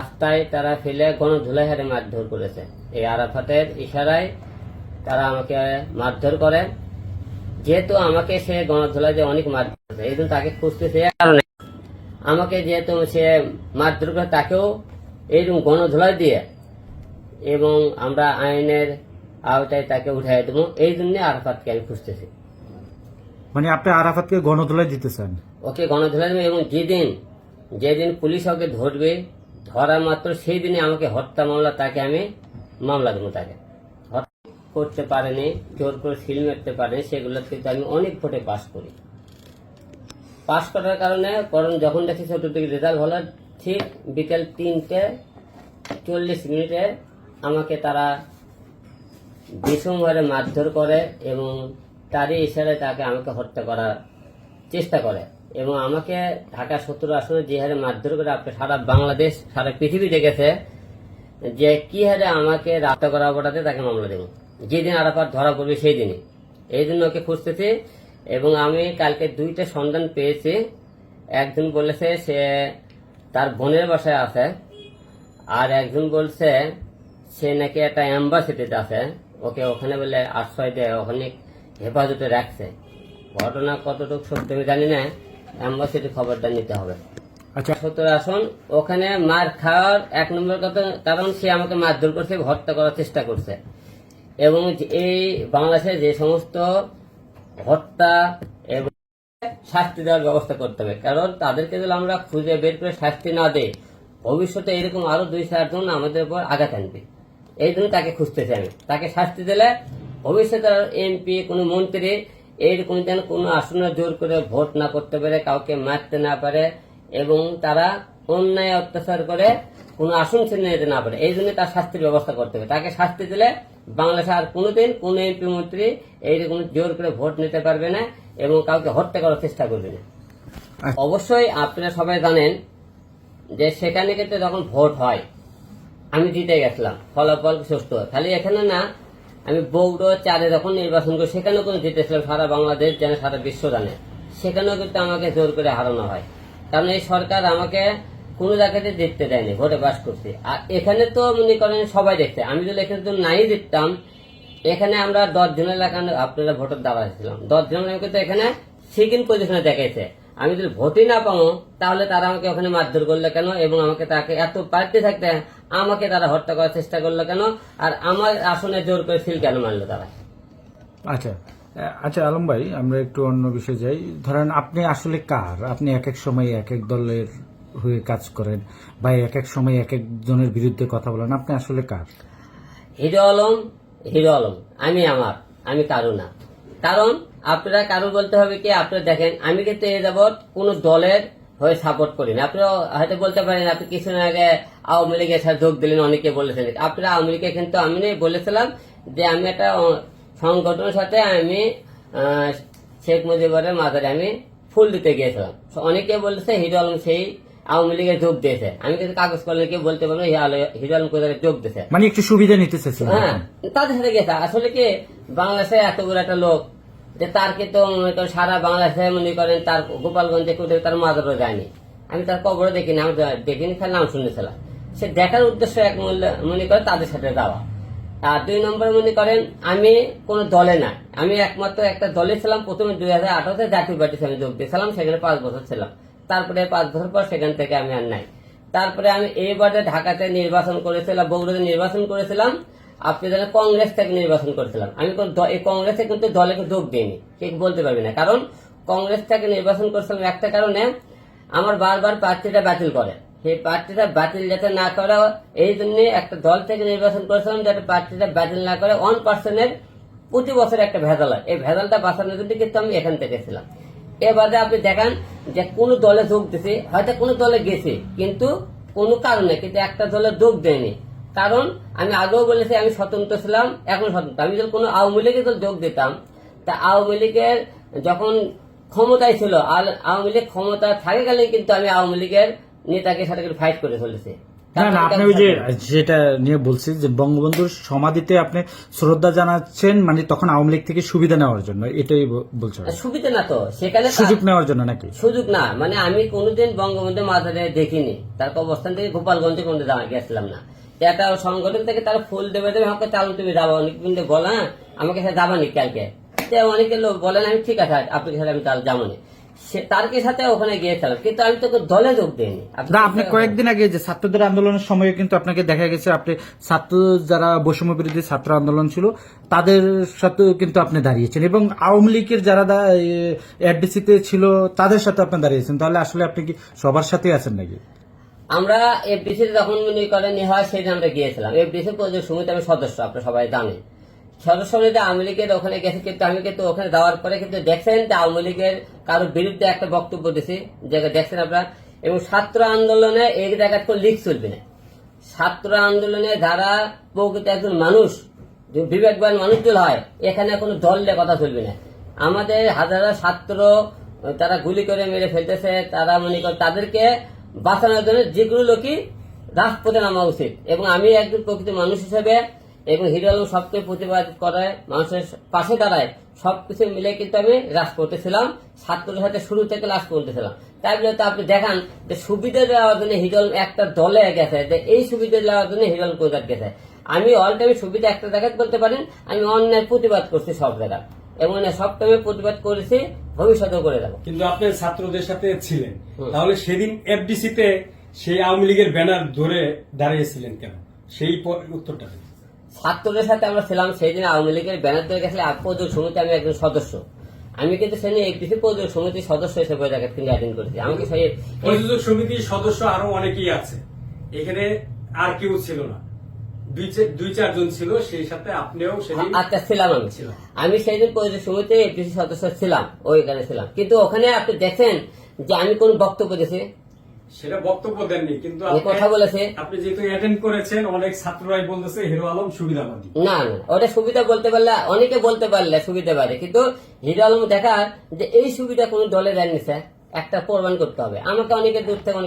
রাস্তায় তারা ফেলে গণধুলাই হারে মারধর করেছে। এই আরাফাতের ইশারায় তারা আমাকে মারধর করে। যেহেতু আমাকে সে গণধুলাই দিয়ে অনেক মারধর করেছে এই জন্য তাকে খুঁজতেছে কারণে। আমাকে যেহেতু সে মারধর করে তাকেও এইরকম গণধুলাই দিয়ে এবং আমরা আইনের আওতায় তাকে উঠাই দেবো এই জন্য আরাফাতকে আমি খুঁজতেছি। মানে আপনি আরাফাতকে গণতলায় দিতে চান ওকে গণধোলাই এবং যেদিন যেদিন পুলিশ ওকে ধরবে ধরা মাত্র সেই দিনে আমাকে হত্যা মামলা, তাকে আমি মামলা দেবো তাকে। করতে পারেনি, জোর করে সিল মারতে পারেনি, সেগুলো কিন্তু আমি অনেক ভোটে পাস করি। পাস করার কারণে কারণ যখন দেখি ছোট থেকে রেজাল্ট হলো ঠিক বিকেল তিনটে চল্লিশ মিনিটে আমাকে তারা বিষমভাবে মারধর করে এবং তারই ইশারায় তাকে আমাকে হত্যা করার চেষ্টা করে। এবং আমাকে ঢাকা সত্তর আসনে যে হারে মারধর করে আপনি সারা বাংলাদেশ, সারা পৃথিবী দেখেছে যে কি হারে আমাকে রাস্তা করা অপরাধে তাকে মামলা দেব। যেদিন আরাফাত ধরা পড়বে সেই দিনই এই জন্য ওকে খুঁজতেছি এবং আমি কালকে দুইটা সন্ধান পেয়েছি। একজন বলেছে সে তার বোনের বাসায় আছে আর একজন বলছে সে নাকি একটা অ্যাম্বাসিটিতে আছে। ওকে ওখানে বলে আশ্রয় দেয়, ওখানে হেফাজতে রাখছে। ঘটনা কতটুকু সত্য আমি জানি না অ্যাম্বাসিটি খবরটা নিতে হবে। আচ্ছা। সত্তর আসন ওখানে মার খাওয়ার এক নম্বর কথা কারণ সে আমাকে মারধর করছে হত্যা করার চেষ্টা করছে। এবং এই বাংলাদেশে যে সমস্ত হত্যা এবং শাস্তি দেওয়ার ব্যবস্থা করতে হবে কারণ তাদেরকে যদি আমরা খুঁজে বের করে শাস্তি না দেই ভবিষ্যতে এরকম আরও দুই চারজন আমাদের উপর আঘাত আনবে। এই জন্য তাকে খুঁজতেছি আমি। তাকে শাস্তি দিলে ভবিষ্যতে এমপি কোনো মন্ত্রী এইরকম যেন কোনো আসনে জোর করে ভোট না করতে পারে কাউকে মারতে না পারে এবং তারা অন্যায় অত্যাচার করে কোনো আসন ছিনে নিতে না পারে। এই জন্য তার শাস্তির ব্যবস্থা করতে হবে। তাকে শাস্তি দিলে বাংলাদেশে আর কোনোদিন কোন এমপি মন্ত্রী এইরকম জোর করে ভোট নিতে পারবে না এবং কাউকে হত্যা করার চেষ্টা করবে না। আচ্ছা। অবশ্যই আপনারা সবাই জানেন যে সেখানে কিন্তু যখন ভোট হয় আমি জিতে গেছিলাম ফলাফল সুস্থ। খালি এখানে না আমি বৌড়ো চারে যখন নির্বাচন করি, সেখানেও কিন্তু জিতেছিলাম সারা বাংলাদেশ জানে সারা বিশ্ব জানে। সেখানেও কিন্তু আমাকে জোর করে হারানো হয়। কারণ এই সরকার আমাকে কোনো জায়গাতে জিততে দেয়নি, ভোটে বাস করছি। আর এখানে তো মনে করেন সবাই দেখছে। আমি যদি এখানে তো নাই জিততাম, এখানে আমরা দশ জনের এলাকা আপনারা ভোটের দাঁড়াইছিলাম। দশ জনের কিন্তু এখানে সেকেন্ড পজিশনে দেখাইছে। আমি যদি ভোটই না পাবো তাহলে তারা আমাকে ওখানে মারধর করল কেন? এবং আমাকে তাকে এত পারতে থাকতে আমাকে তারা হত্যা করার চেষ্টা করল কেন? আর আমার আসনে জোর করে সিল কেন মারলো তারা? আচ্ছা আচ্ছা আলম ভাই আমরা একটু অন্য বিষয়ে যাই। ধরেন আপনি আসলে কার? আপনি এক এক সময় এক এক দলের হয়ে কাজ করেন বা এক এক সময় এক একজনের বিরুদ্ধে কথা বলেন। আপনি আসলে কার? হিরো আলম হিরো আলম। আমি আমার আমি কারও না। কারণ আপনারা কারও বলতে হবে কি আপনারা দেখেন আমি কিন্তু এ যাবৎ কোন দলের হয়ে সাপোর্ট করি না আপনারা হয়তো বলতে পারেন আপনি কিছুদিন আগে আওয়ামী লীগের সাথে যোগ দিলেন অনেকে বলেছেন। আপনারা আওয়ামী লীগে কিন্তু আমি বলেছিলাম যে আমি একটা সংগঠনের সাথে আমি শেখ মুজিবুরের মাজারে আমি ফুল দিতে গিয়েছিলাম। অনেকে বলেছে হিরো আলম সেই আওয়ামী লীগে যোগ দিয়েছে। আমি কিন্তু কাগজ কলমে কেউ বলতে পারব হিরো আলম- কোথায় যোগ দিয়েছে। মানে একটু সুবিধা নিতে হ্যাঁ তাদের সাথে গেছে আসলে কি বাংলাদেশে এত বড় একটা লোক যে তার কি তো মনে সারা বাংলাদেশে মনে করেন তার গোপালগঞ্জে কোথাও তার মাজারও যায়নি আমি তার কবরও দেখিনি, আমি দেখিনি, খালি নাম শুনেছিলাম। সে দেখার উদ্দেশ্য এক মূল্য- মনে করে তাদের সাথে যাওয়া। আর দুই নম্বরে মনে করেন আমি কোন দলে না। আমি একমাত্র একটা দলে ছিলাম, প্রথমে দুই হাজার আঠারোতে জাতীয় পার্টিতে আমি যোগ দিয়েছিলাম, সেখানে পাঁচ বছর ছিলাম। তারপরে পাঁচ বছর পর সেখান থেকে আমি আর নাই। তারপরে আমি এইবারে ঢাকাতে নির্বাচন করেছিলাম বগুড়াতে নির্বাচন করেছিলাম। আপনি জানেন কংগ্রেস থেকে নির্বাচন করেছিলাম আমি এই কংগ্রেসে কিন্তু দলে যোগ দিইনি ঠিক বলতে পারবি না। কারণ কংগ্রেস থেকে নির্বাচন করেছিলাম একটা কারণে আমার বারবার প্রার্থীটা বাতিল করে। সেই প্রার্থীটা বাতিল যাতে না করে, এই জন্য একটা দল থেকে নির্বাচন করেছিলাম যাতে প্রার্থীটা বাতিল না করে। ওয়ান পার্সেন্টের প্রতি বছর একটা ভেজাল হয়। এই ভেজালটা বাঁচানোর জন্য কিন্তু আমি এখান থেকে ছিলাম এবারে আপনি দেখান যে কোন দলে যোগ দিছে, হয়তো কোন দলে গেছে, কিন্তু কোনো কারণে কিন্তু একটা দলে যোগ দেয়নি। কারণ আমি আগেও বলেছি আমি স্বতন্ত্র ছিলাম এখন স্বতন্ত্র। আমি যদি কোনো আওয়ামী লীগে যদি যোগ দিতাম তা আওয়ামী লীগের যখন ক্ষমতায় ছিল আর আওয়ামী লীগ ক্ষমতা থাকাকালীন কিন্তু আমি আওয়ামী লীগের নেতাকে সাথে ফাইট করে চলেছি। না না আপনি ওই যে যেটা নিয়ে বলছি যে বঙ্গবন্ধুর সমাধিতে আপনি শ্রদ্ধা জানাচ্ছেন মানে তখন আওয়ামী লীগ থেকে সুবিধা নেওয়ার জন্য এটাই বলছেন সুবিধা না তো সেখানে সুযোগ নেওয়ার জন্য নাকি? সুযোগ না মানে আমি কোনোদিন বঙ্গবন্ধু মাজারে দেখিনি তার অবস্থান থেকে গোপালগঞ্জে কোনো গেছিলাম না। একটা সংগঠন থেকে তারা ফুল দেবে দেবে আমাকে চালু তুমি যাব অনেক কিন্তু বলে আমাকে সাথে যাবানি কালকে। তো অনেকে লোক বলেন আমি ঠিক আছে আপনাকে সাথে আমি তাহলে যাব না। সে তার কি সাথে ওখানে গিয়েছিলাম কিন্তু আমি তোকে দলে যোগ দিইনি। না আপনি কয়েকদিন আগে যে ছাত্রদের আন্দোলনের সময় কিন্তু আপনাকে দেখা গেছে আপনি ছাত্র যারা বৈষম্য বিরোধী ছাত্র আন্দোলন ছিল তাদের সাথেও কিন্তু আপনি দাঁড়িয়েছেন এবং আওয়ামী লীগের যারা এডিসিতে ছিল তাদের সাথে আপনি দাঁড়িয়েছেন। তাহলে আসলে আপনি কি সবার সাথে আছেন নাকি? আমরা এফডিসি যখন মনে করেন হয় সেদিন আমরা গিয়েছিলাম। এফডিসি প্রযোজক সমিতি আমি সদস্য, আপনারা সবাই জানেন। সদস্য সমিতি আওয়ামী লীগের ওখানে গেছে, কিন্তু আমি কিন্তু ওখানে যাওয়ার পরে কিন্তু দেখছেন যে আওয়ামী লীগের কারোর বিরুদ্ধে একটা বক্তব্য দিছি যেটা দেখছেন আপনারা, এবং ছাত্র আন্দোলনে এই জায়গায় কোনো লিক চলবে না। ছাত্র আন্দোলনে যারা প্রকৃত একজন মানুষ বিবেকবান মানুষগুলো হয়, এখানে কোনো দল কথা চলবে না। আমাদের হাজার ছাত্র, তারা গুলি করে মেরে ফেলতেছে, তারা মনে করে তাদেরকে বাঁচানোর জন্য যেগুলো লোকই রাজপথে নামা উচিত। এবং আমি একজন প্রকৃত মানুষ হিসেবে এবং হিরো আলম সবকে প্রতিবাদ করে, মানুষের পাশে দাঁড়ায়, সবকিছু মিলে কিন্তু আমি রাজপথে ছিলাম, ছাত্রদের সাথে শুরু থেকে লাশ করতেছিলাম তাই বলে তো আপনি দেখান যে সুবিধা দেওয়ার জন্য হিরো আলম একটা দলে গেছে, যে এই সুবিধা দেওয়ার জন্য হিরো আলম কোথায় গেছে? আমি অল টাইমে সুবিধা একটা জায়গায় বলতে পারেন, আমি অন্যায় প্রতিবাদ করছি সব জায়গায়। এবং সব টাইমে প্রতিবাদ করেছি ভবিষ্যতেও করে দেবো। কিন্তু আপনি ছাত্রদের সাথে ছিলেন। তাহলে সেদিন এফডিসিতে সেই আওয়ামী লীগের ব্যানার ধরে দাঁড়িয়েছিলেন কেন? সেই উত্তরটা ছাত্রদের সাথে আমরা ছিলাম সেই দিন আওয়ামী লীগের ব্যানার ধরে গেছিলে প্রযোজক সমিতি আমি একজন সদস্য। আমি কিন্তু সেদিন একদিকে প্রযোজক সমিতির সদস্য হিসেবে ওই জায়গায় কিন্তু অ্যাটেন্ড করেছি। আমাকে সেই প্রযোজক সমিতির সদস্য আরও অনেকেই আছে। এখানে আর কেউ ছিল না। দুই চারজন ছিল সেই সাথে আপনিও সেদিন আচ্ছা ছিলাম আমি। আমি সেই দিন প্রযোজক সমিতি এপিসি সদস্য ছিলাম ওইখানে ছিলাম। কিন্তু ওখানে আপনি দেখেন যে আমি কোন বক্তব্য দিয়েছি। সেটা বক্তব্য দেননি কিন্তু আপনি- কথা বলেছে। আপনি যেহেতু অ্যাটেন্ড করেছেন অনেক ছাত্ররাই বলতেছে হিরো আলম সুবিধাবাদী। না না ওটা সুবিধা বলতে পারলে অনেকে বলতে পারলে সুবিধা পারে কিন্তু হিরো আলম দেখার যে এই সুবিধা কোন দলে দেননি স্যার। একটা প্রমাণ করতে হবে। আমাকে অনেকে দূর থেকে অনেক